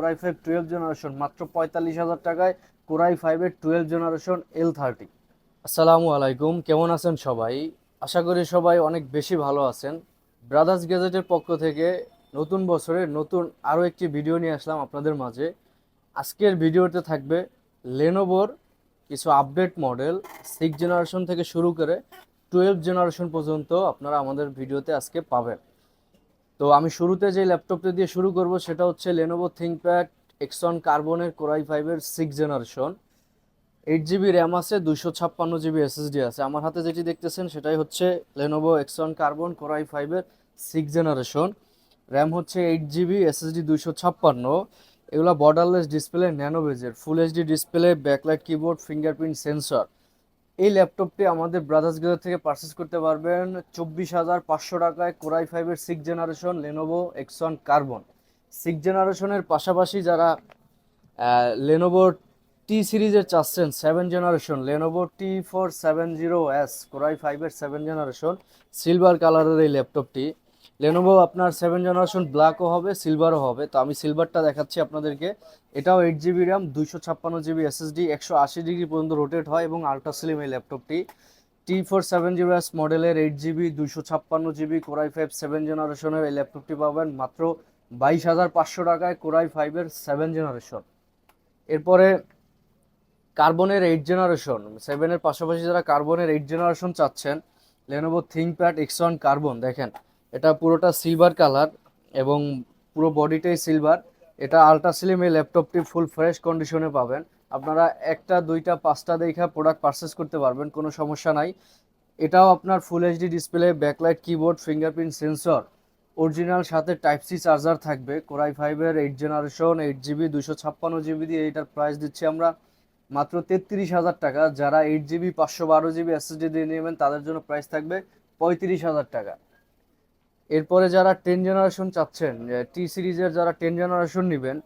Core i five twelve generation মাত্র পঁয়তাল্লিশ হাজার টাকায় কোরাই ফাইভের টুয়েলভ জেনারেশন এল থার্টি আসসালামু আলাইকুম, কেমন আছেন সবাই? আশা করি সবাই অনেক বেশি ভালো আছেন। ব্রাদার্স গ্যাজেটের পক্ষ থেকে নতুন বছরের নতুন আরও একটি ভিডিও নিয়ে আসলাম আপনাদের মাঝে। আজকের ভিডিওতে থাকবে লেনোভোর কিছু আপডেট মডেল সিক্স জেনারেশন থেকে শুরু করে টুয়েলভ জেনারেশন পর্যন্ত আপনারা আমাদের ভিডিওতে আজকে পাবেন। তো আমি শুরুতে যে ল্যাপটপটা দিয়ে শুরু করব সেটা হচ্ছে লেনোভো থিঙ্কপ্যাড এক্সন কার্বনের কোরাই ফাইভের six generation eight GB RAM আছে দুশো ছাপ্পান্ন জিবি এসএসডি আছে। আমার হাতে যেটি দেখতেছেন সেটাই হচ্ছে Lenovo X one carbon core i ফাইভের সিক্স জেনারেশন র্যাম হচ্ছে এইট জিবি এসএসডি দুশো ছাপ্পান্ন। এগুলো বর্ডারলেস ডিসপ্লে ন্যানো বেজের full HD display backlight keyboard fingerprint sensor এই ল্যাপটপটি আমাদের ব্রাদার্স গ্রো থেকে পারচেস করতে পারবেন চব্বিশ হাজার পাঁচশো টাকায় কোরাই ফাইভের six generation Lenovo X one carbon six জেনারেশনের পাশাপাশি যারা লেনোভো টি সিরিজের চাচ্ছেন seven generation Lenovo T four seven zero S core i ফাইভের সেভেন জেনারেশন সিলভার কালারের এই ল্যাপটপটি। লেনোভো আপনার সেভেন জেনারেশন ব্ল্যাকও হবে সিলভারও হবে। তো আমি সিলভারটা দেখাচ্ছি আপনাদেরকে। এটাও এইট জিবি র্যাম দুইশো ছাপ্পান্ন জিবি এসএসডি একশো আশি ডিগ্রি পর্যন্ত রোটেট হয় এবং আল্ট্রা স্লিম এই ল্যাপটপটি T four seven zero S মডেলের এইট জিবি দুইশো ছাপ্পান্ন জিবি কোরাই ফাইভ সেভেন জেনারেশনের এই ল্যাপটপটি পাবেন। মাত্র বাইশ হাজার পাঁচশো টাকায় কোরাই ফাইভের সেভেন জেনারেশন এরপরে কার্বনের এইট জেনারেশন সেভেনের পাশাপাশি যারা কার্বনের এইট জেনারেশন চাচ্ছেন Lenovo ThinkPad X one carbon দেখেন। এটা পুরোটা সিলভার কালার এবং পুরো বডিটাই সিলভার এটা আলট্রা স্লিম এই ল্যাপটপটি ফুল ফ্রেশ কন্ডিশনে পাবেন। আপনারা একটা, দুইটা, পাঁচটা দেখা প্রোডাক্ট পারচেস করতে পারবেন, কোনো সমস্যা নাই। এটাও আপনার full HD display backlight keyboard fingerprint sensor original সাথে টাইপ সি চার্জার থাকবে। কোরাই ফাইভের এইট জেনারেশন এইট জিবি দুশো ছাপ্পান্ন জিবি দিয়ে এটার প্রাইস দিচ্ছি আমরা মাত্র তেত্রিশ হাজার টাকা। যারা এইট জিবি পাঁচশো বারো জিবি এসএসডি দিয়ে নেবেন, তাদের জন্য প্রাইস থাকবে পঁয়ত্রিশ হাজার টাকা। এরপরে যারা টেন জেনারেশন চাচ্ছেন টি সিরিজের যারা টেন জেনারেশন নেবেন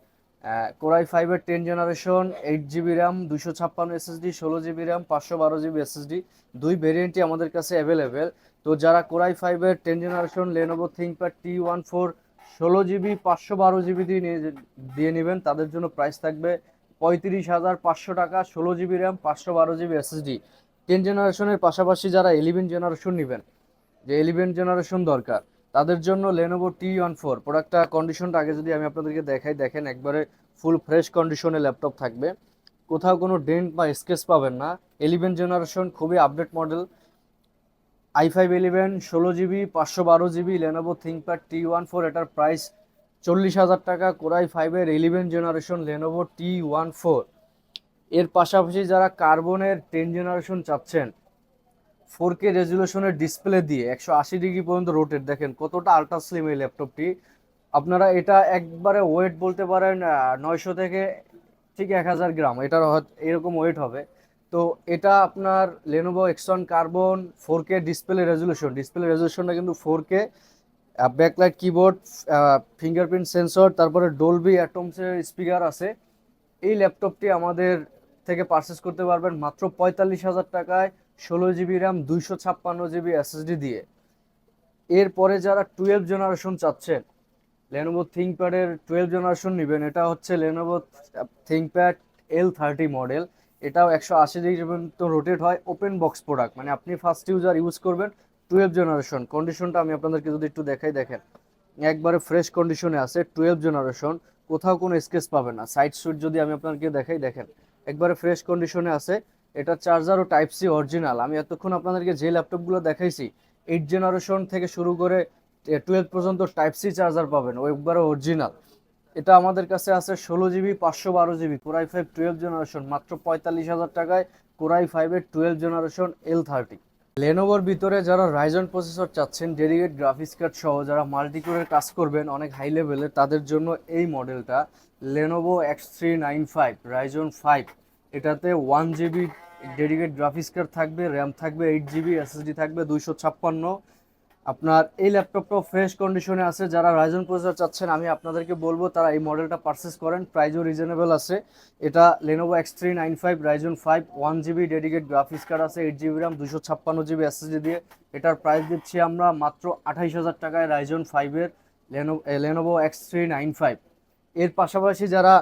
কোরাই ফাইভের ten generation eight GB RAM দুশো ছাপ্পান্ন এসএসডি ষোলো জিবি র্যাম পাঁচশো বারো জিবি এসএসডি দুই ভেরিয়েন্টই আমাদের কাছে অ্যাভেলেবেল তো যারা কোরাই ফাইভের ten generation Lenovo ThinkPad T one four ষোলো জিবি পাঁচশো বারো জিবি দিয়ে দিয়ে নেবেন, তাদের জন্য প্রাইস থাকবে পঁয়ত্রিশ হাজার পাঁচশো টাকা, ষোলো জিবি র্যাম পাঁচশো বারো জিবি এসএসডি টেন জেনারেশনের পাশাপাশি যারা ইলেভেন জেনারেশন নেবেন, যে ইলেভেন জেনারেশন দরকার তাদের জন্য লেনোভো টি ওয়ান ফোর প্রোডাক্টটা কন্ডিশনটা আগে যদি আমি আপনাদেরকে দেখাই, দেখেন একবারে ফুল ফ্রেশ কন্ডিশনে ল্যাপটপ থাকবে। কোথাও কোনো ডেন্ট বা স্কেচ পাবেন না। ইলেভেন জেনারেশন খুবই update model i five eleven ষোলো জিবি পাঁচশো বারো GB Lenovo ThinkPad T one four এটার প্রাইস চল্লিশ হাজার টাকা। কোরাই ফাইভের eleven generation Lenovo T one four এর পাশাপাশি যারা কার্বনের টেন জেনারেশন চাচ্ছেন ফোর কে রেজুলেশনের ডিসপ্লে দিয়ে একশো আশি ডিগ্রি পর্যন্ত রোটেট দেখেন কতটা আল্ট্রা স্লিম এই ল্যাপটপটি আপনারা এটা একবারে ওয়েট বলতে পারেন নয়শো থেকে ঠিক এক হাজার গ্রাম, এটার এরকম ওয়েট হবে। তো এটা আপনার Lenovo X one carbon four K display resolution display রেজুলেশনটা কিন্তু four K backlight keyboard fingerprint sensor তারপরে ডলবি অ্যাটমসের স্পিকার আছে। এই ল্যাপটপটি আমাদের থেকে পারচেস করতে পারবেন মাত্র পঁয়তাল্লিশ হাজার টাকায়। ষোলো জিবি র্যাম দুইশো ছাপ্পান্ন জিবি এসএসডি দিয়ে। এরপরে যারা টুয়েলভ জেনারেশন চাচ্ছেন লেনোভো থিঙ্কপ্যাডের টুয়েলভ জেনারেশন নেবেন, এটা হচ্ছে Lenovo ThinkPad L thirty model এটাও একশো আশি ডিগ্রি পর্যন্ত রোটেট হয় ওপেন বক্স প্রোডাক্ট মানে আপনি ফার্স্ট ইউজার ইউজ করবেন টুয়েলভ জেনারেশন কন্ডিশনটা আমি আপনাদেরকে যদি একটু দেখাই, দেখেন। একবারে ফ্রেশ কন্ডিশনে আছে টুয়েলভ জেনারেশন কোথাও কোনো স্কেচ পাবে না। সাইড সুইট যদি আমি আপনাদেরকে দেখাই, দেখেন। একবারে ফ্রেশ কন্ডিশনে আছে এটা চার্জার ও টাইপ সি অরিজিনাল আমি এতক্ষণ আপনাদেরকে যে ল্যাপটপগুলো দেখাইছি এইট জেনারেশন থেকে শুরু করে টুয়েলভ পর্যন্ত টাইপ সি চার্জার পাবেন একবারে অরিজিনাল এটা আমাদের কাছে আছে ষোলো জিবি পাঁচশো বারো GB core i five twelve generation মাত্র পঁয়তাল্লিশ হাজার টাকায় কোরাই ফাইভের টুয়েলভ জেনারেশন এল থার্টি লেনোভোর ভিতরে যারা রাইজন প্রসেসর চাচ্ছেন ডেডিকেট গ্রাফিক্স কার্ড সহ যারা মাল্টিকোরের কাজ করবেন, অনেক হাই লেভেলের তাদের জন্য এই মডেলটা Lenovo X three nine five Ryzen five এটাতে one GB dedicate graphics card থাকবে র্যাম থাকবে এইট জিবি এসএসডি থাকবে, দুইশো ছাপ্পান্ন। আপনার এই ল্যাপটপটাও ফ্রেশ কন্ডিশনে আছে। যারা রাইজন প্রসেসর চাচ্ছেন, আমি আপনাদেরকে বলব, তারা এই মডেলটা পারচেস করেন। প্রাইজও রিজনেবল আছে। এটা Lenovo X three nine five Ryzen five one GB dedicate graphics card আছে এইট জিবি র্যাম দুশো ছাপ্পান্ন জিবি এসএসডি দিয়ে। এটার প্রাইস দিচ্ছি আমরা মাত্র আঠাইশ হাজার টাকায় রাইজন ফাইভের Lenoe Lenovo X three nine five এর পাশাপাশি যারা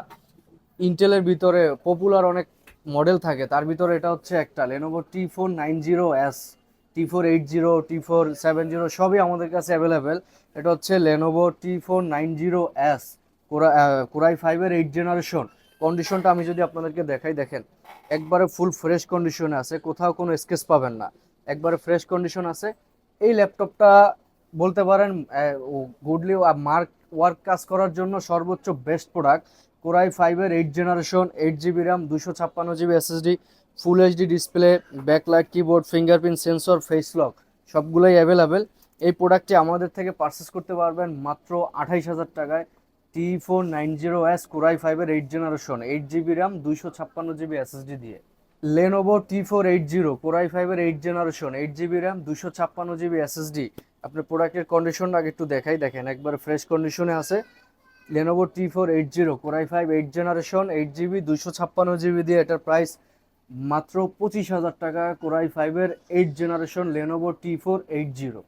ইন্টেলের ভিতরে পপুলার অনেক মডেল থাকে, তার ভিতরে এটা হচ্ছে একটা Lenovo T four nine zero S T four eight zero T four seven zero সবই আমাদের কাছে অ্যাভেলেবেল এটা হচ্ছে Lenovo T four nine zero S কোরা কোরাই ফাইভের এইট জেনারেশন কন্ডিশনটা আমি যদি আপনাদেরকে দেখাই, দেখেন, একবারে ফুল ফ্রেশ কন্ডিশনে আছে, কোথাও কোনো স্কেচ পাবেন না। একবারে ফ্রেশ কন্ডিশন আছে। এই ল্যাপটপটা বলতে পারেন গুডলি মার্ক ওয়ার্ক কাজ করার জন্য সর্বোচ্চ বেস্ট প্রোডাক্ট কোরাই ফাইভের eight generation eight GB RAM দুশো ছাপ্পান্ন GB SSD full HD display backlight keyboard fingerprint sensor face lock সবগুলোই অ্যাভেলেবেল এই প্রোডাক্টটি আমাদের থেকে পারচেস করতে পারবেন মাত্র আঠাইশ হাজার টাকায়। T four nine zero S core i ফাইভের eight generation eight GB RAM দুইশো ছাপ্পান্ন জিবি এসএসডি দিয়ে। Lenovo T four eight zero core i ফাইভের eight generation eight GB RAM দুশো ছাপ্পান্ন জিবি এসএসডি আপনার প্রোডাক্টের কন্ডিশন আগে একটু দেখাই। দেখেন, একবার ফ্রেশ কন্ডিশনে আছে। Lenovo T four eight zero core i five eight generation eight GB দুশো ছাপ্পান্ন জিবি দিয়ে এটার প্রাইস মাত্র পঁচিশ হাজার টাকা। কোরাই ফাইভের eight generation Lenovo T four eight zero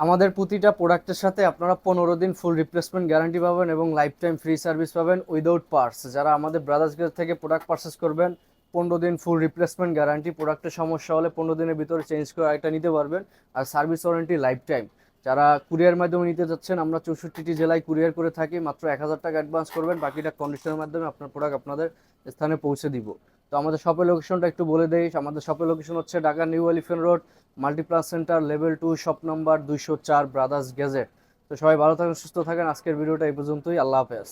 আমাদের প্রতিটা প্রোডাক্টের সাথে আপনারা পনেরো দিন ফুল রিপ্লেসমেন্ট গ্যারান্টি পাবেন এবং লাইফ টাইম ফ্রি সার্ভিস পাবেন উইদাউট পার্টস যারা আমাদের ব্রাদার্স গেজ থেকে প্রোডাক্ট পারচেস করবেন, পনেরো দিন ফুল রিপ্লেসমেন্ট গ্যারান্টি প্রোডাক্টের সমস্যা হলে পনেরো দিনের ভিতরে চেঞ্জ করে আরেকটা নিতে পারবেন। আর সার্ভিস ওয়ারেন্টি লাইফ টাইম যারা কুরিয়ার মাধ্যমে নিতে যাচ্ছেন, আমরা চৌষট্টিটি জেলায় কুরিয়ার করে থাকি, মাত্র এক হাজার টাকা অ্যাডভান্স করবেন, বাকিটা কন্ডিশনের মাধ্যমে আপনার প্রোডাক্ট আপনাদের স্থানে পৌঁছে দিব। তো আমাদের শপের লোকেশনটা একটু বলে দেই, আমাদের শপের লোকেশন হচ্ছে Dhaka New Elephant Road Multiplan Center level two shop number দুইশো চার ব্রাদার্স গ্যাজেট তো সবাই ভালো থাকেন, সুস্থ থাকেন, আজকের ভিডিওটা এই পর্যন্তই, আল্লাহ হাফেজ।